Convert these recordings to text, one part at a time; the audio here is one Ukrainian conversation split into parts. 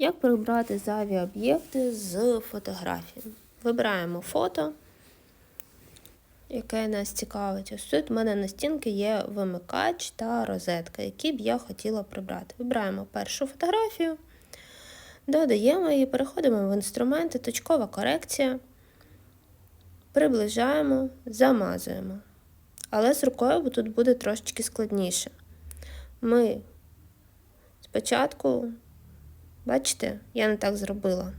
Як прибрати зайві об'єкти з фотографії? Вибираємо фото, яке нас цікавить. Ось тут в мене на стінки є вимикач та розетка, які б я хотіла прибрати. Вибираємо першу фотографію, додаємо її, переходимо в інструменти, точкова корекція, приближаємо, замазуємо. Але з рукою тут буде трошечки складніше. Ми спочатку Бачите, я не так зробила.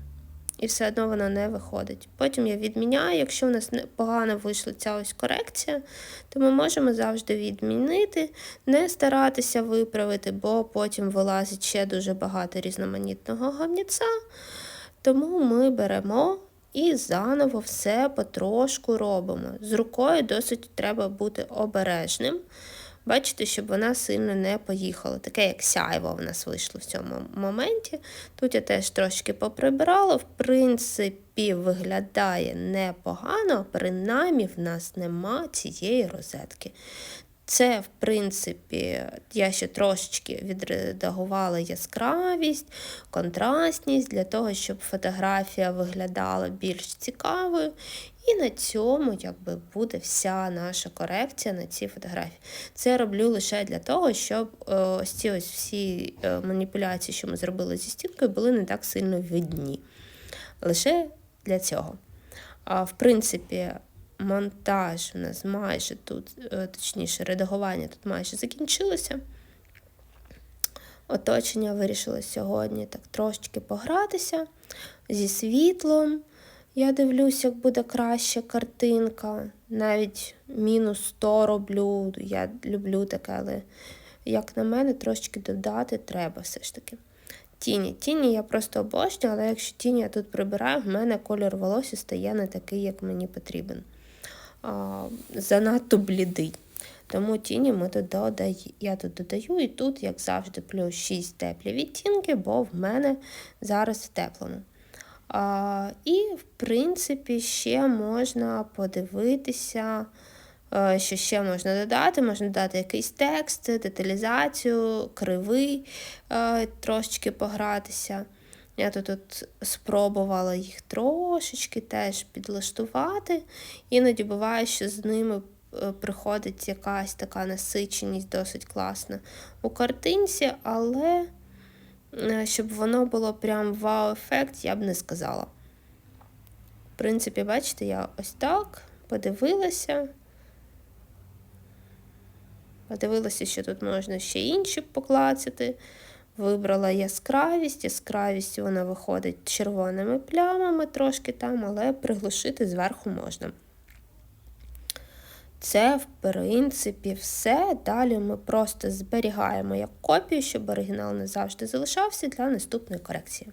І все одно вона не виходить. Потім я відміняю, якщо в нас погано вийшла ця ось корекція, то ми можемо завжди відмінити, не старатися виправити, бо потім вилазить ще дуже багато різноманітного гамніця. Тому ми беремо і заново все потрошку робимо. З рукою досить треба бути обережним. Бачите, щоб вона сильно не поїхала. Таке, як сяйво в нас вийшло в цьому моменті. Тут я теж трошки поприбирала. В принципі, виглядає непогано, принаймні в нас нема цієї розетки. Це, в принципі, я ще трошечки відредагувала яскравість, контрастність для того, щоб фотографія виглядала більш цікавою. І на цьому якби, буде вся наша корекція на цій фотографії. Це роблю лише для того, щоб е, ось ці ось всі е, маніпуляції, що ми зробили зі стінкою, були не так сильно видні. Лише для цього. А в принципі, монтаж у нас майже тут, е, точніше, редагування тут майже закінчилося. Оточення вирішила сьогодні так трошечки погратися зі світлом. Я дивлюсь, як буде краща картинка. Навіть мінус 100 роблю. Я люблю таке, але, як на мене, трошечки додати треба все ж таки. Тіні. Тіні я просто обожнюю, але якщо тіні я тут прибираю, в мене кольор волосся стає не такий, як мені потрібен. Занадто блідий. Тому тіні ми додаю, я тут додаю, і тут, як завжди, плюс 6 теплі відтінки, бо в мене зараз в теплому. А, І, в принципі, ще можна подивитися, що ще можна додати. Можна додати якийсь текст, деталізацію, кривий, трошечки погратися. Я тут от спробувала їх трошечки теж підлаштувати. Іноді буває, що з ними е, приходить якась така насиченість досить класна у картинці, але. Е, щоб воно було прям вау-ефект, я б не сказала. В принципі, бачите, я ось так подивилася. Подивилася, що тут можна ще інші поклацати. Вибрала яскравість, яскравість вона виходить червоними плямами трошки там, але приглушити зверху можна. Це, в принципі, все. Далі ми просто зберігаємо як копію, щоб оригінал не завжди залишався для наступної корекції.